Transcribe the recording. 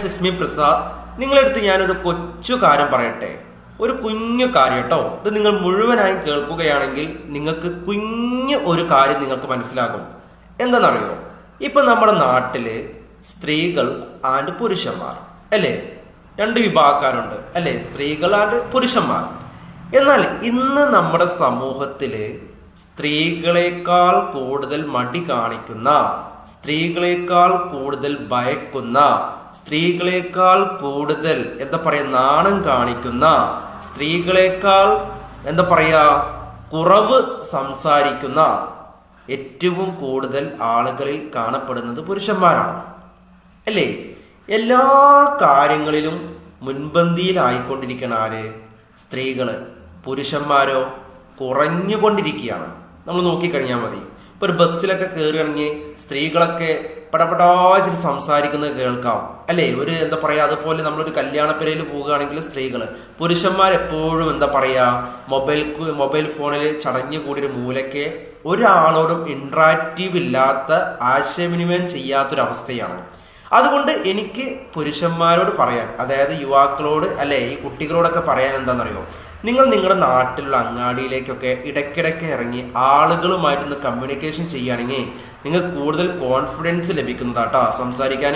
Friends ഇസ്മി പ്രസാദ് നിങ്ങളെടുത്ത് ഞാനൊരു കൊച്ചു കാര്യം പറയട്ടെ. ഒരു കുഞ്ഞു കാര്യം കേട്ടോ ഇത് നിങ്ങൾ മുഴുവനായും കേൾക്കുകയാണെങ്കിൽ നിങ്ങൾക്ക് കുഞ്ഞു ഒരു കാര്യം നിങ്ങൾക്ക് മനസ്സിലാകും. എന്താണെന്നറിയോ? ഇപ്പൊ നമ്മുടെ നാട്ടിൽ സ്ത്രീകൾ ആൻഡ് പുരുഷന്മാർ അല്ലേ? രണ്ട് വിഭാഗക്കാരുണ്ട് അല്ലേ? സ്ത്രീകൾ ആൻഡ് പുരുഷന്മാർ. എന്നാൽ ഇന്ന് നമ്മുടെ സമൂഹത്തിൽ സ്ത്രീകളെക്കാൾ കൂടുതൽ മടി കാണിക്കുന്ന സ്ത്രീകളെക്കാൾ കൂടുതൽ ഭയക്കുന്ന സ്ത്രീകളെക്കാൾ കൂടുതൽ എന്താ പറയാ നാണം കാണിക്കുന്ന സ്ത്രീകളെക്കാൾ എന്താ പറയാ കുറവ് സംസാരിക്കുന്ന ഏറ്റവും കൂടുതൽ ആളുകളിൽ കാണപ്പെടുന്നത് പുരുഷന്മാരാണ്. അല്ലേ? എല്ലാ കാര്യങ്ങളിലും മുൻപന്തിയിലായിക്കൊണ്ടിരിക്കുന്ന ആര്? സ്ത്രീകൾ. പുരുഷന്മാരോ? കുറഞ്ഞുകൊണ്ടിരിക്കുകയാണ്. നമ്മൾ നോക്കിക്കഴിഞ്ഞാൽ മതി. ഇപ്പൊ ഒരു ബസ്സിലൊക്കെ കയറുകയാണെങ്കിൽ സ്ത്രീകളൊക്കെ പടപടാച്ചിട്ട് സംസാരിക്കുന്നത് കേൾക്കാം. അല്ലേ? ഒരു എന്താ പറയാ അതുപോലെ നമ്മളൊരു കല്യാണപ്പിരയിൽ പോവുകയാണെങ്കിൽ സ്ത്രീകൾ പുരുഷന്മാർ എപ്പോഴും എന്താ പറയാ മൊബൈൽ മൊബൈൽ ഫോണിൽ ചടഞ്ഞു കൂടിയൊരു മൂലയ്ക്ക് ഒരാളോടും ഇൻട്രാക്റ്റീവ് ഇല്ലാത്ത ആശയവിനിമയം ചെയ്യാത്തൊരവസ്ഥയാണ്. അതുകൊണ്ട് എനിക്ക് പുരുഷന്മാരോട് പറയാൻ അതായത് യുവാക്കളോട് അല്ലെ ഈ കുട്ടികളോടൊക്കെ പറയാൻ എന്താണെന്നറിയോ? നിങ്ങൾ നിങ്ങളുടെ നാട്ടിലുള്ള അങ്ങാടിയിലേക്കൊക്കെ ഇടയ്ക്കിടയ്ക്ക് ഇറങ്ങി ആളുകളുമായിട്ടൊന്ന് കമ്മ്യൂണിക്കേഷൻ ചെയ്യുകയാണെങ്കിൽ നിങ്ങൾക്ക് കൂടുതൽ കോൺഫിഡൻസ് ലഭിക്കുന്നതാട്ടോ സംസാരിക്കാൻ